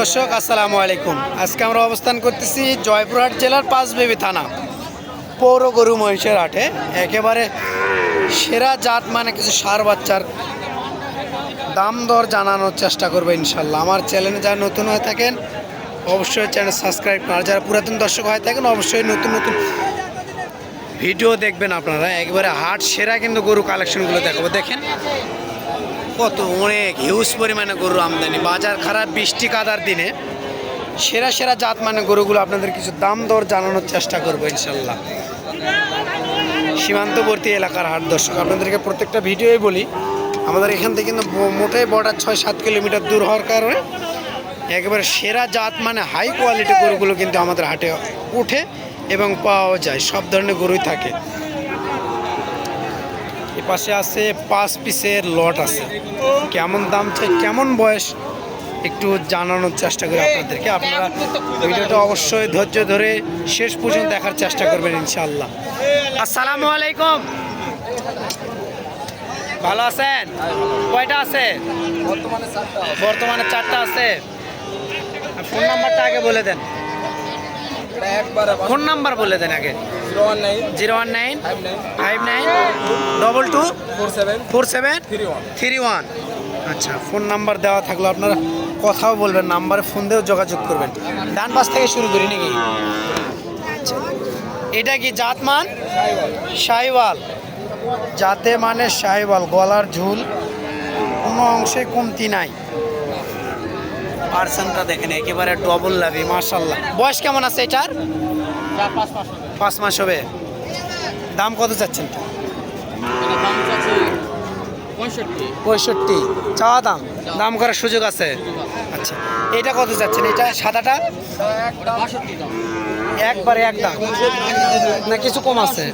দর্শক, আসসালামু আলাইকুম। আজকে আমরা অবস্থান করতেছি জয়পুরহাট জেলার পাঁচবেবি থানা, পৌর গরু মহিষের হাটে। একেবারে সেরা জাত মানে কিছু সার বাচ্চার দাম দর জানানোর চেষ্টা করব ইনশাল্লাহ। আমার চ্যানেলে যারা নতুন হয়ে থাকেন, অবশ্যই চ্যানেল সাবস্ক্রাইব করেন। আর যারা পুরাতন দর্শক হয়ে থাকেন, অবশ্যই নতুন নতুন ভিডিও দেখবেন আপনারা। একবারে হাট সেরা কিন্তু গরু কালেকশনগুলো দেখাবো। দেখেন কত অনেক হিউজ পরিমাণে গরু আমদানি। বাজার খারাপ, বৃষ্টি কাদার দিনে সেরা সেরা জাত মানে গরুগুলো আপনাদের কিছু দাম দর জানানোর চেষ্টা করব ইনশাল্লাহ। সীমান্তবর্তী এলাকার হাট দর্শক, আপনাদেরকে প্রত্যেকটা ভিডিওই বলি, আমাদের এখান থেকে কিন্তু মোটেই বর্ডার ছয় সাত কিলোমিটার দূর হওয়ার কারণে একেবারে সেরা জাত মানে হাই কোয়ালিটি গরুগুলো কিন্তু আমাদের হাটে উঠে এবং পাওয়া যায়। সব ধরনের গরুই থাকে। পাশে আছে পাঁচ পিসের লট আছে। কেমন দাম চাই, কেমন বয়স, একটু জানানোর চেষ্টা করি আপনাদেরকে। আপনারা ভিডিওটা অবশ্যই ধৈর্য ধরে শেষ পর্যন্ত দেখার চেষ্টা করবেন ইনশাআল্লাহ। আসসালামু আলাইকুম। ভালো আছেন? কয়টা আছে? বর্তমানে চারটা আছে। ফোন নাম্বারটা আগে বলে দেন। ফোন নাম্বার বলে দেন আগে। Zero one nine zero one nine five nine double two four seven four seven three one three one আচ্ছা ফোন নাম্বার দেওয়া থাকল আপনারা কথাও বলবেন নাম্বারে ফোন দিয়েও যোগাযোগ করবেন। ডান পাশ থেকে শুরু করি নাকি? আচ্ছা এটা কি জাতমান শাহিওয়াল। জাতে মানে শাহিওয়াল গলার ঝুল কোনো অংশে কমতি নাই। পার্সেন্টটা দেখেন একেবারে ডবল লাভি মার্শাল্লাহ বয়স কেমন আছে এটার? চার পাঁচ মাস। পাঁচ মাস হবে। দাম কত চাচ্ছেন? পঁয়ষট্টি। চাওয়া দাম? দাম করার সুযোগ আছে? আচ্ছা এটা কত চাচ্ছেন? এটা সাদাটা? একবারে এক দাম। না, কিছু কম আছে।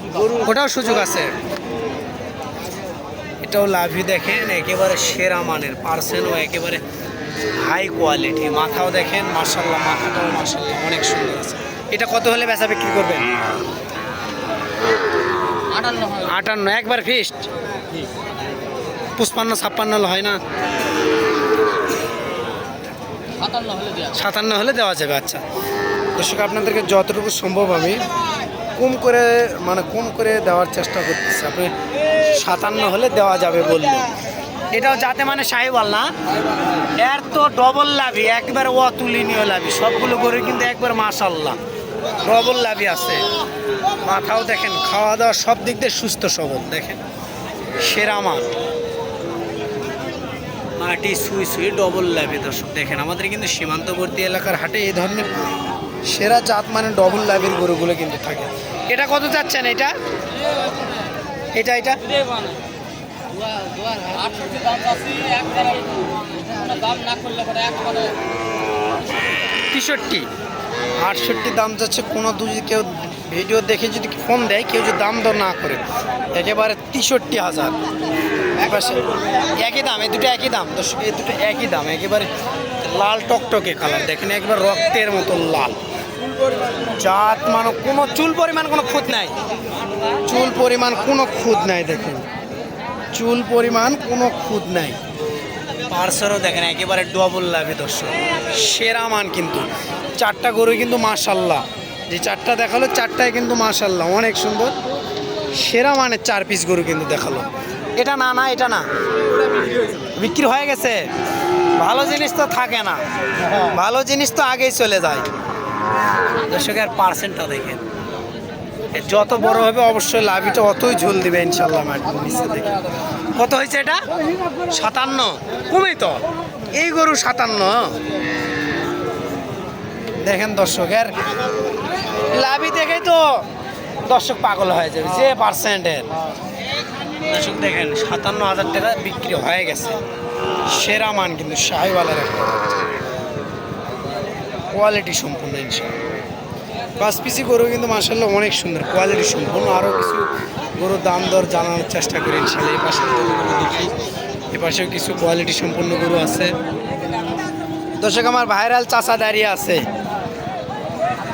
ওটাও সুযোগ আছে। এটাও লাভি দেখেন, একেবারে সেরা মানের পার্সেন্টও একেবারে হাই কোয়ালিটি মাথাও দেখেন মার্শাল্লাহ মাথাটাও মার্শাল্লাহ অনেক সুন্দর আছে। এটা কত হলে বেচা বিক্রি করবেন? আটান্ন একবার ফিস্ট পুষ্পান্ন ছাপ্পান্ন হলে হয় না? সাতান্ন হলে দেওয়া যাবে আচ্ছা। দর্শক আপনাদেরকে যতটুকু সম্ভব আমি কম করে মানে কম করে দেওয়ার চেষ্টা করতেছি। আপনি সাতান্ন হলে দেওয়া যাবে বললেন। এটাও যাতে মানে সাহেবাল না? এর তো ডবল লাভি একবার অতুলনীয় লাভি সবগুলো গরু কিন্তু একবার মাশাল্লাহ। ডবল লাভি আছে। মাথাও দেখেন খাওয়া দাওয়া সব দিক দিয়ে সুস্থ সবল দেখেন। সেরা মাল মাটি সুই সুই ডবল লাভে দর্শক দেখেন। আমাদের কিন্তু সীমান্তবর্তী এলাকার হাটে এই ধরনের সেরা জাত মানে ডবল লাভের গরুগুলো কিন্তু থাকে। এটা কত যাচ্ছেন এটা? এটা এটা? তেষট্টি। আটষট্টি দাম যাচ্ছে, কোনো দুই কেউ ভিডিও দেখে যদি ফোন দেয়, কেউ যদি দাম দর না করে, একেবারে তেষট্টি হাজার। একই দাম, এই দুটো একই দাম, দর্শক, এই দুটো একই দাম, একেবারে লাল টকটকে কালার দেখেন একবার রক্তের মতো লাল। জাত মানে কোনো চুল পরিমাণ কোনো খুঁত নাই। চুল পরিমাণ কোনো খুঁত নাই, দেখুন। চুল পরিমাণ কোনো খুঁত নাই। পার্সেরও দেখেন, একেবারে ডবল লাভে দর্শক সেরা মান কিন্তু। চারটা গরু কিন্তু মাশাল্লাহ। যে চারটা দেখাল চারটায় কিন্তু মাশাল্লাহ। অনেক সুন্দর। সেরা মানের চার পিস গরু কিন্তু দেখাল। এটা না না, এটা না। বিক্রি হয়ে গেছে। ভালো জিনিস তো থাকে না। ভালো জিনিস তো আগেই চলে যায়। দর্শকের পার্সেন্টটা দেখেন। যত বড় হবে অবশ্যই লাভিটা অতই ঝোল দিবে ইনশাল্লাহ মাটির নিচে দেখে। কত হয়েছে এটা? সাতান্ন? কমই তো। এই গরু সাতান্ন। দেখেন দর্শকের লাভি দেখেই তো দর্শক পাগল হয়ে যাবে, যে পার্সেন্টের। দর্শক দেখেন, সাতান্ন হাজার টাকা বিক্রি হয়ে গেছে। সেরা মান কিন্তু শাহিওয়ালার একটা। কোয়ালিটি সম্পূর্ণ ইনশাল্লাহ পাঁচ পিসি গরু কিন্তু মার্শাল্লাহ অনেক সুন্দর কোয়ালিটি সম্পূর্ণ। আরও কিছু গরুর দাম দর জানানোর চেষ্টা করি ইনশাল্লাহ এই পাশে দেখি এ পাশেও কিছু কোয়ালিটি সম্পূর্ণ গরু আছে। দর্শক আমার ভাইরাল চাচা দাঁড়িয়ে আছে।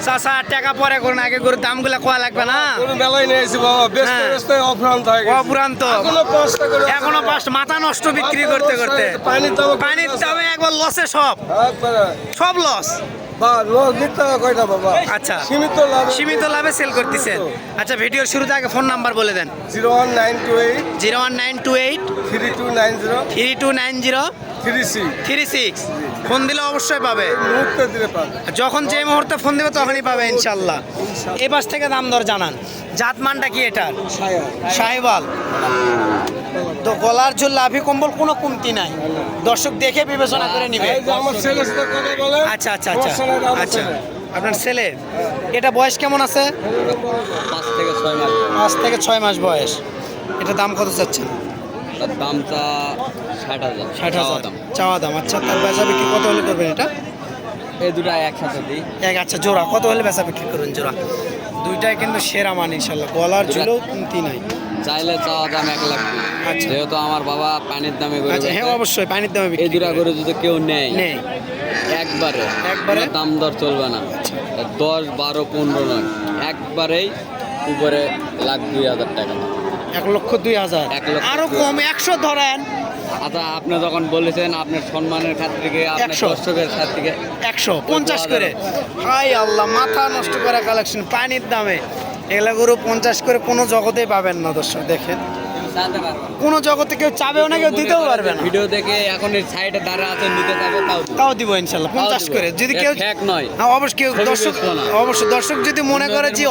চাচা টাকা পরে করুন আগে গরুর দামগুলো কোয়া লাগবে না? নিয়ে বাবা ব্যস্ত হ্যাঁ। ব্যস্ত অফ্রান্ত অপুরান্ত এখনও পাঁচটা মাথা নষ্ট বিক্রি করতে করতে। পানির দামে একবার লসে সব। সব লস বা লোক দিতে কয়টা বাবা? আচ্ছা। সীমিত লাভ সীমিত লাভে সেল করতেছেন। আচ্ছা ভিডিওর শুরুতে আগে ফোন নাম্বার বলে দেন। Zero one nine two eight zero one nine two eight three two nine zero three two nine zero three six three six phone দিলে অবশ্যই পাবে। মুহূর্তে দিলে পাবে। যখন যে মুহূর্তে ফোন দেবে তখনই পাবে ইনশাল্লাহ। এ পাশ থেকে দাম দর জানান। জাতমানটা কি এটার? সাহেবাল। তো গলার ঝুল লাভি কম্বল কোনো কমতি নাই। দর্শক দেখে বিবেচনা করে নিবে। এই আচ্ছা আচ্ছা আচ্ছা। আচ্ছা। আপনার ছেলে? এটা বয়স কেমন আছে? পাঁচ থেকে ছয় মাস। পাঁচ থেকে ছয় মাস বয়স। এটা দাম কত চাচ্ছেন? তার দামটা ষাট হাজার। ষাট হাজার। দাম। চাওয়া দাম। আচ্ছা তার বেচা বিক্রি কত হলে করবেন এটা? এই দুটা একসাথে দিই। এক আচ্ছা জোড়া। কত হলে বেচা বিক্রি করবেন জোড়া? দুইটাই কিন্তু সেরা মান ইনশাল্লাহ গলার ঝুলেও নাই চাইলে চাওয়া দাম এক লাখ আচ্ছা। যেহেতু আমার বাবা পানির দামে গরু আচ্ছা হ্যাঁ অবশ্যই পানির দামে এই দুটা করে। যদি কেউ নেয় নেই একবারে একবারে? দাম দর চলবে না। দশ বারো পনেরো নয়। একবারেই উপরে লাখ দুই হাজার টাকা। এক লক্ষ দুই হাজার। এক লক্ষ আরও দুই কম একশো ধরেন। আচ্ছা আপনি যখন বলেছেন আপনার সম্মানের থেকে একশো। দর্শকের থেকে একশো পঞ্চাশ করে। হাই আল্লাহ মাথা নষ্ট করা কালেকশন পানির দামে। এগুলো গরু পঞ্চাশ করে কোনো জগতেই পাবেন না দর্শক দেখেন। কোনো জগতে কেউ চাবেও না কেউ দিতেও পারবে না। ভিডিও দেখে এখন এই সাইডে দাঁড়া আছে নিতে যাব তাও তাও দিব ইনশাল্লাহ পঞ্চাশ করে? যদি কেউ ঠেক নয়। হ্যাঁ অবশ্যই কেউ দর্শক না। অবশ্যই দর্শক যদি মনে করে যে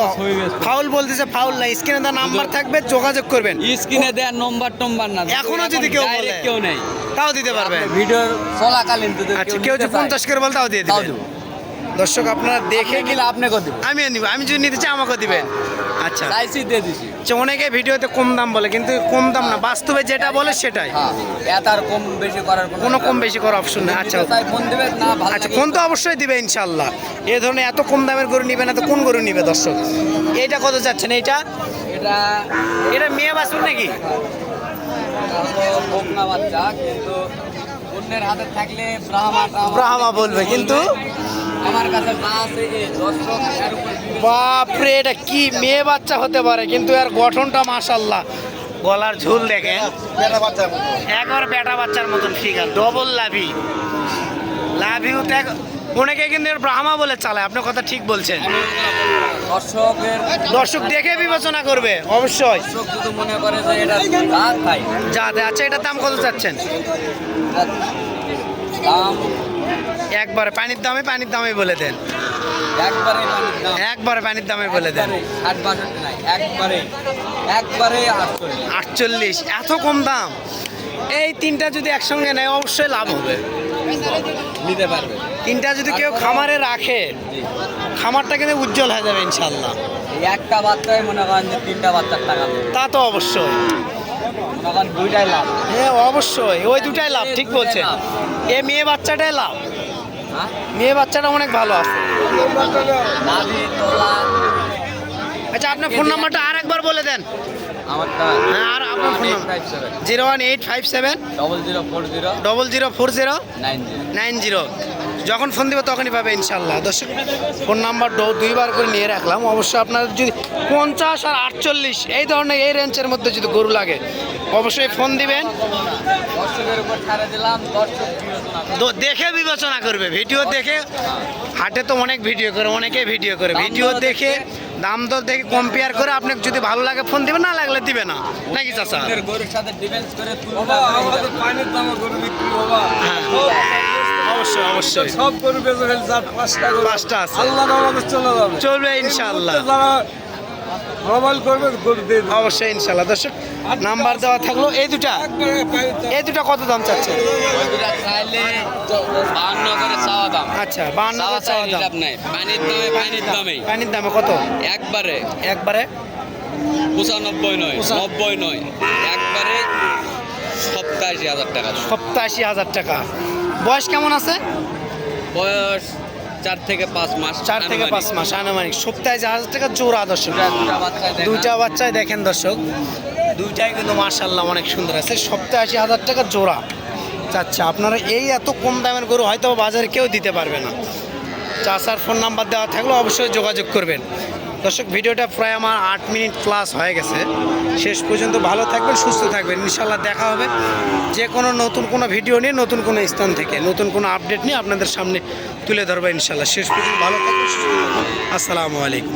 ফাউল বলতেছে ফাউল না স্ক্রিনে তার নাম্বার থাকবে যোগাযোগ করবেন। স্ক্রিনে দেওয়ার নম্বর টম্বার না এখনও যদি কেউ বলে। কেউ নেই। তাও দিতে পারবে। ভিডিওর চলাকালীন আচ্ছা কেউ যদি নিতে চায়, পঞ্চাশ করে বলে তাও দিয়ে দিব। দর্শক আপনারা দেখে গেলে আপনাকে দিব। আমি নিব আমি যদি নিতে চাই আমাকে দিবেন। আচ্ছা। চাইছি দিয়ে দিছি। আচ্ছা, অনেকে ভিডিওতে কম দাম বলে কিন্তু কম দাম না বাস্তবে যেটা বলে সেটাই। হ্যাঁ এত আর কম বেশি করার কোনো কম বেশি করার অপশন নেই। আচ্ছা তাই ফোন দেবে না ভালো আচ্ছা ফোন তো অবশ্যই দিবে ইনশাল্লাহ এ ধরনের এত কম দামের গরু নিবে না তো কোন গরু নিবে দর্শক? এইটা কত যাচ্ছেন এইটা? এটা এটা মেয়ে বাসুর নাকি? বাচ্চা কিন্তু অন্যের হাতে থাকলে ব্রাহ্মা বলবে কিন্তু বাপরে এটা কি মেয়ে বাচ্চা হতে পারে কিন্তু এর গঠনটা মাশাল্লাহ গলার ঝুল দেখেন। একবার বেটা বাচ্চার মতন ফিগার ডবল লাভি। লাভিও দেখ অনেকে কিন্তু এর ব্রাহ্মা বলে চালায় আপনার কথা ঠিক বলছেন। দর্শক দেখে বিবেচনা করবে অবশ্যই। মনে করে যে এটা আচ্ছা এটার দাম কত চাচ্ছেন? দাম একবারে পানির দামে পানির দামে বলে দেন। একবারে পানির দাম। একবারে পানির দামে বলে দেন। একবারে ষাট বাষট্টি নাই একবারে একবারে আটচল্লিশ। এত কম দাম? এই তিনটা যদি একসঙ্গে নেয় অবশ্যই লাভ হবে। নিতে পারবে। তিনটা যদি কেউ খামারে রাখে খামারটা কিন্তু উজ্জ্বল হয়ে যাবে ইনশাল্লাহ একটা বাচ্চাই মনে করেন যে তিনটা বাচ্চার টাকা তা তো অবশ্যই। দুইটাই লাভ। হ্যাঁ অবশ্যই। ওই দুটাই লাভ ঠিক বলছেন। এ মেয়ে বাচ্চাটাই লাভ। হ্যাঁ মেয়ে বাচ্চাটা অনেক ভালো আছে। আচ্ছা আপনার ফোন নাম্বারটা আর একবার বলে দেন। হ্যাঁ আর আপনার phone number zero one eight five seven. Double zero four zero double zero four zero nine zero. যখন ফোন দিব তখনই পাবে ইনশাল্লাহ। দর্শক ফোন নাম্বার দুইবার করে নিয়ে রাখলাম। অবশ্যই আপনার যদি পঞ্চাশ আর আটচল্লিশ এই ধরনের এই রেঞ্জের মধ্যে যদি গরু লাগে অবশ্যই ফোন দিবেন। দর্শকের উপর ছাড়ে দিলাম। দর্শক দেখে বিবেচনা করবে। ভিডিও দেখে হাটে তো অনেক ভিডিও করে অনেকে ভিডিও করে। ভিডিও দেখে দাম দর দেখে কম্পেয়ার করে আপনাকে যদি ভালো লাগে ফোন দিবে না লাগলে দিবে না। নাকি চাচা? অন্যের গরুর সাথে ডিফেন্স করে তুলনা বাবা করে আমাদের পানির দামে গরু বিক্রি হ্যাঁ। অবশ্যই অবশ্যই। সব গরু ফেলছে পাঁচটা পাঁচটা আছে। আল্লাহ চলে যাবে। চলবে ইনশাআল্লাহ। মোবাইল করবে গরু দিয়ে দেবে। অবশ্যই ইনশাল্লাহ দর্শক নাম্বার দেওয়া থাকল এই দুটা। একবারে পানির দাম। এই দুটা কত দাম চাচ্ছে? ওই দুটা চাইলে বাহান্ন করে চাওয়া দাম। আচ্ছা বান্ন চাওয়া চাওয়া দাম লাভ নাই পানির দামে পানির দামেই পানির দামে কত? একবারে একবারে? পঁচানব্বই নয় পঁচা- নব্বই নয়। একবারে সপ্তাশি হাজার টাকা। সপ্তাশি হাজার টাকা। বয়স কেমন আছে? বয়স চার থেকে পাঁচ মাস চার থেকে পাঁচ মাস আনুমানিক। সপ্তাহে যে হাজার টাকা জোড়া দর্শক। দুইটা বাচ্চাই দেখেন। দর্শক। দুইটাই কিন্তু মার্শাল্লাহ অনেক সুন্দর আছে। সপ্তাহে আশি হাজার টাকা জোড়া। আচ্ছা আপনারা এই এত কম দামের গরু হয়তো বাজারে কেউ দিতে পারবে না। চাষার ফোন নাম্বার দেওয়া থাকলে অবশ্যই যোগাযোগ করবেন। দর্শক, ভিডিওটা প্রায় আমার আট মিনিট প্লাস হয়ে গেছে। শেষ পর্যন্ত ভালো থাকবেন, সুস্থ থাকবেন। ইনশাল্লাহ দেখা হবে যে কোনো নতুন কোনো ভিডিও নিয়ে নতুন কোনো স্থান থেকে। নতুন কোনো আপডেট নিয়ে আপনাদের সামনে তুলে ধরবে ইনশাল্লাহ শেষ পর্যন্ত ভালো থাকবেন, সুস্থ থাকবেন। আসসালামু আলাইকুম।